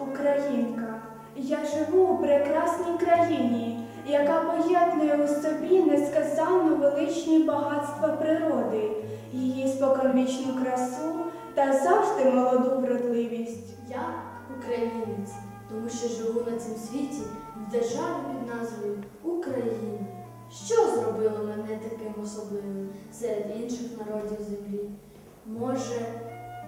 Українка, я живу у прекрасній країні, яка поєднує у собі несказанно величні багатства природи, її споконвічну красу та завжди молоду вродливість. Я українець, тому що живу на цім світі в державі під назвою Україна. Що зробило мене таким особливим серед інших народів землі? Може,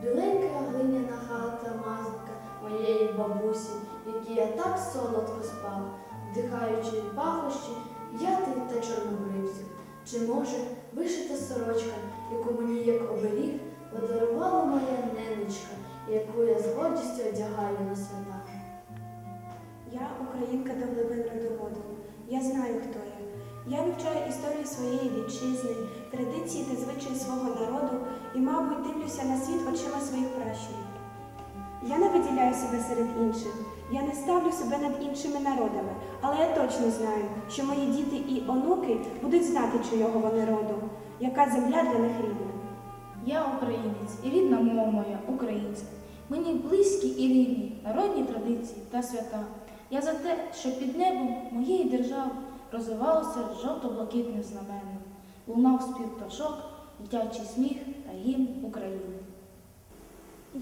біленька глиняна хата мазка моєї бабусі, в якій я так солодко спав, вдихаючи пахощі яти та чорнобривців? Чи може вишита сорочка, яку мені як оберіг подарувала моя ненечка, яку я з гордістю одягаю на свята? Я українка до глибин родоводу. Я знаю, хто я. Я вивчаю історію своєї вітчизни, традиції та звичаї свого народу і, мабуть, дивлюся на світ очима своїх пращурів. Я не виділяю себе серед інших. Я не ставлю себе над іншими народами, але я точно знаю, що мої діти і онуки будуть знати, чийого вони роду, яка земля для них рідна. Я українець і рідна мова моя українська. Мені близькі і рідні народні традиції та свята. Я за те, щоб під небом моєї держави розвивалося жовто-блакитне знаменно, лунав спів пташок, дитячий сміх та гімн України.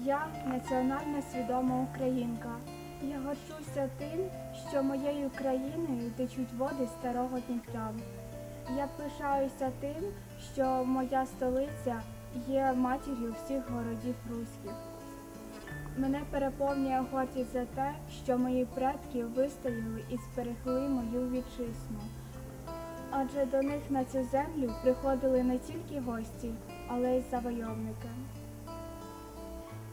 Я національно свідома українка. Я горжуся тим, що моєю країною течуть води старого Дніпра. Я пишаюся тим, що моя столиця є матір'ю всіх городів руських. Мене переповнює гордість за те, що мої предки вистояли і зберегли мою вітчизну. Адже до них на цю землю приходили не тільки гості, але й завойовники.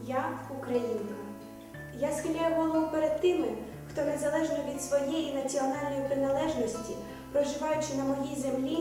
Я українка. Я схиляю голову перед тими, хто незалежно від своєї національної приналежності, проживаючи на моїй землі,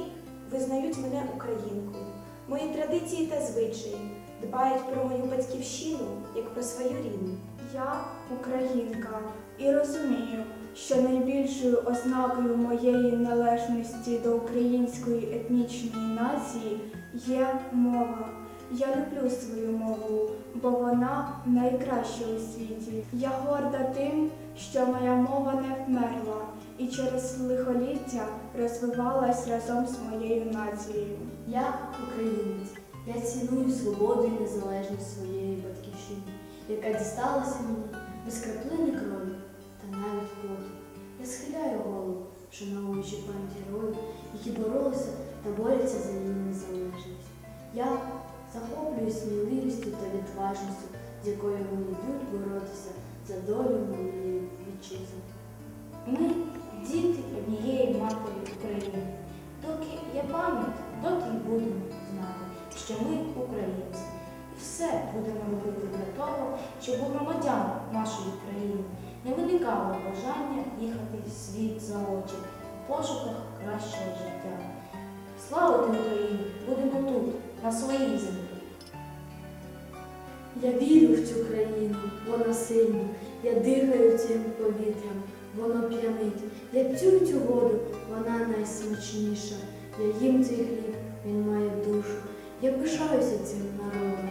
визнають мене українкою. Мої традиції та звичаї дбають про мою батьківщину як про свою рідну. Я українка і розумію, що найбільшою ознакою моєї належності до української етнічної нації є мова. Я люблю свою мову, бо вона найкраща у світі. Я горда тим, що моя мова не вмерла і через лихоліття розвивалась разом з моєю нацією. Я українець. Я ціную свободу і незалежність своєї батьківщини, яка дісталася мені без краплини крові та навіть поту. Я схиляю голову, шановуючи пам'ять героїв, які боролися та борються за її незалежність. Я захоплююсь сміливістю та відважністю, з якою вони йдуть боротися за долю моєї вітчизни. Ми діти однієї матері України. Доки є пам'ять, доки й будемо знати, що ми українці. І все будемо робити для того, щоб у громадян нашої країни не виникало бажання їхати в світ за очі в пошуках кращого життя. Славити Україну будемо тут, на своїй землі. Я вірю в цю країну, вона сильна, я дихаю цим повітрям, воно п'янить. Я цю цю воду, вона найсмачніша. Я їм цей хліб, він має душу. Я пишаюся цим народом,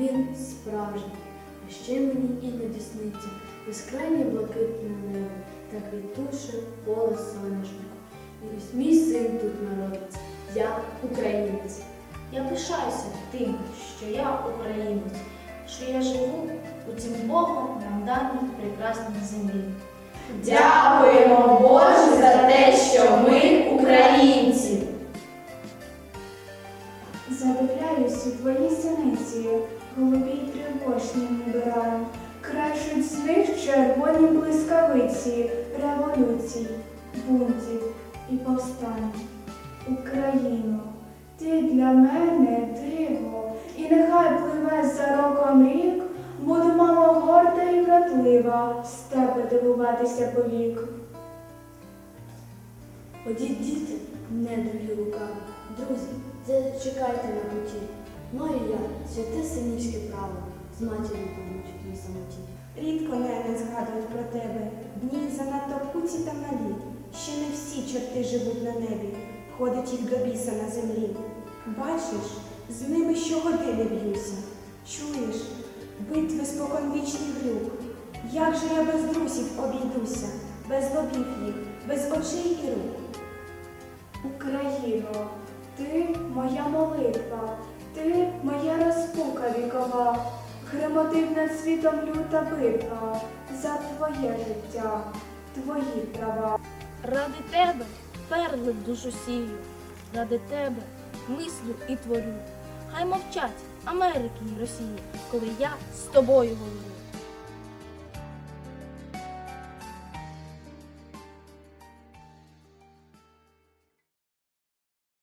він справжній. А ще мені іноді сниться безкрайнє блакитне небо та квітуче поле соняшнику. І ось мій син тут народиться. Я українець. Я пишаюся тим, що я українець, що я живу у цім Богом нам даній прекрасній землі. Дякуємо Боже за те, що ми українці. Задивляюсь у твої синиці, голубі й тривожні набираю, кращуть з них червоні блискавиці, революцій, бунтів і повстань. Україно, ти для мене диво, і нехай за роком рік, буду мама горда і вратлива, з тебе дивуватися повік. Ходіть, діти, не недруги лукаві. Друзі, зачекайте на путі. Ну я, святе синівське право, з матір'ю помучить мій самоті. Рідко не згадують про тебе. Дні занадто куці та малі. Ще не всі чорти живуть на небі, ходить їх до біса на землі. Бачиш, з ними щогодини б'юся. Чуєш, битви споконвічний глюк. Як же я без друзів обійдуся, без лобів їх, без очей і рук. Україно, ти моя молитва, ти моя розпука вікова, гремотить над світом люта битва за твоє життя, твої права. Ради тебе перли душу сію, ради тебе мислю і творю. Хай мовчать Америки і Росії, коли я з тобою говорю.